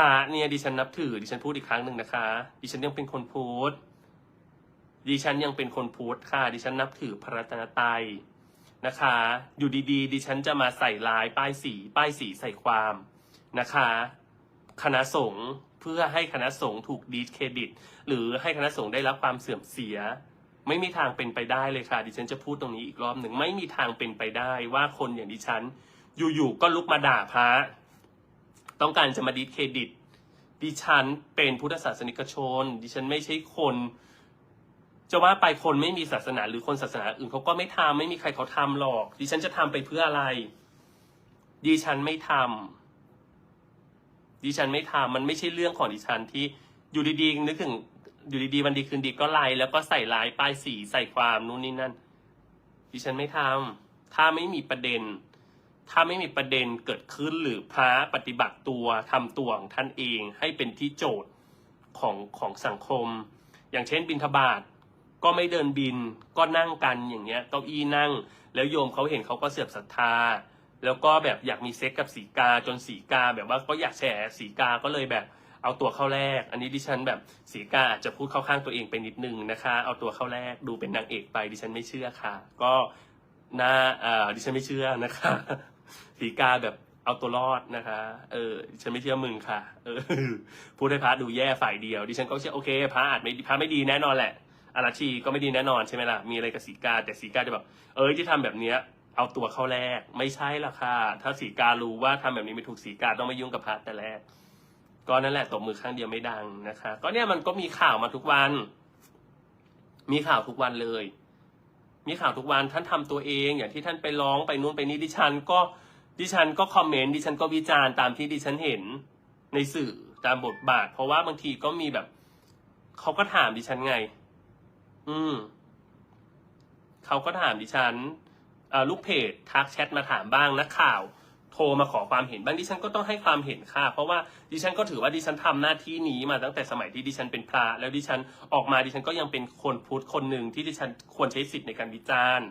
ระเนี่ยดิฉันนับถือดิฉันพูดอีกครั้งหนึ่งนะคะ ดิฉันยังเป็นคนพูดดิฉันยังเป็นคนพูดค่ะ ดิฉันนับถือพระรัตนตรัยนะคะ อยู่ดีๆ ดิฉันจะมาใส่ลายป้ายสีป้ายสีใส่ความนะคะ คณะสงฆ์เพื่อให้คณะสงฆ์ถูกดีเครดิต หรือให้คณะสงฆ์ได้รับความเสื่อมเสีย ไม่มีทางเป็นไปได้เลยค่ะ ดิฉันจะพูดตรงนี้อีกรอบหนึ่งไม่มีทางเป็นไปได้ว่าคนอย่างดิฉัน อยู่ๆก็ลุกมาด่าพระ ต้องการจะมาดีเครดิต ดิฉันเป็นพุทธศาสนิกชน ดิฉันไม่ใช่คนจะว่าไปคนไม่มีศาสนาหรือคนศาสนาอื่นเขาก็ไม่ทำไม่มีใครเขาทำหรอก ดิฉันจะทำไปเพื่ออะไร ดิฉันไม่ทำดิฉันไม่ทำมันไม่ใช่เรื่องของดิฉันที่อยู่ดีๆนึกถึงอยู่ดีๆวันดีคืนดีก็ไลน์แล้วก็ใส่ลายป้ายสีใส่ความนู่นนี่นั่น ดิฉันไม่ทำถ้าไม่มีประเด็น ถ้าไม่มีประเด็นเกิดขึ้นหรือพระปฏิบัติตัวทำตัวของท่านเองให้เป็นที่โจทย์ของของสังคม อย่างเช่นบินทบาทก็ไม่เดินบินก็นั่งกันอย่างเงี้ยเก้าอี้นั่ง แล้วโยมเขาเห็นเขาก็เสื่อมศรัทธา แล้วก็แบบอยากมีเซ็กกับสีกาจนสีกาแบบว่าก็อยากแฉสีกาก็เลยแบบ เอาตัวเข้าแรก อันนี้ดิฉันแบบสีกาจจะพูดเข้าข้างตัวเองไปนิดนึงนะคะ เอาตัวเข้าแรกดูเป็นนางเอกไปดิฉันไม่เชื่อค่ะ ก็ น่าเอ่อดิฉันไม่เชื่อนะคะสีกาแบบเอาตัวรอดนะคะ เออดิฉันไม่เชื่อมึงค่ะ เออพูดให้พระดูแย่ฝ่ายเดียว ดิฉันก็เชื่อโอเคพระอาจไม่พระไม่ดีแน่นอนแหละอาราชีก็ไม่ดีแน่นอนใช่ไหมล่ะ มีอะไรกับสีกา แต่สีกาจะแบบ เอ้ยที่ทำแบบเนี้ย เอาตัวเข้าแรก ไม่ใช่ละค่ะ ถ้าสีการู้ว่าทำแบบนี้ไม่ถูกสีกาต้องไม่ยุ่งกับพระแต่แรก ก็นั่นแหละตบมือข้างเดียวไม่ดังนะคะ ก็เนี่ยมันก็มีข่าวมาทุกวัน มีข่าวทุกวันเลย มีข่าวทุกวันท่านทำตัวเอง อย่างที่ท่านไปร้องไปนู่นไปนี่ดิฉันก็ดิฉันก็คอมเมนต์ดิฉันก็วิจารณ์ตามที่ดิฉันเห็นในสื่อตามบทบาท เพราะว่าบางทีก็มีแบบเขาก็ถามดิฉันไง อืมเขาก็ถามดิฉันอ่อลูกเพจทักแชทมาถามบ้างนักข่าว ทรมาขอความเห็นบ้างดิฉันก็ต้องให้ความเห็นค่ะ เพราะว่าดิฉันก็ถือว่าดิฉันทำหน้าที่นี้มาตั้งแต่สมัยที่ดิฉันเป็นพระแล้วดิฉันออกมาดิฉันก็ยังเป็นคนพุทธคนหนึ่งที่ดิฉันควรใช้สิทธิ์ในการวิจารณ์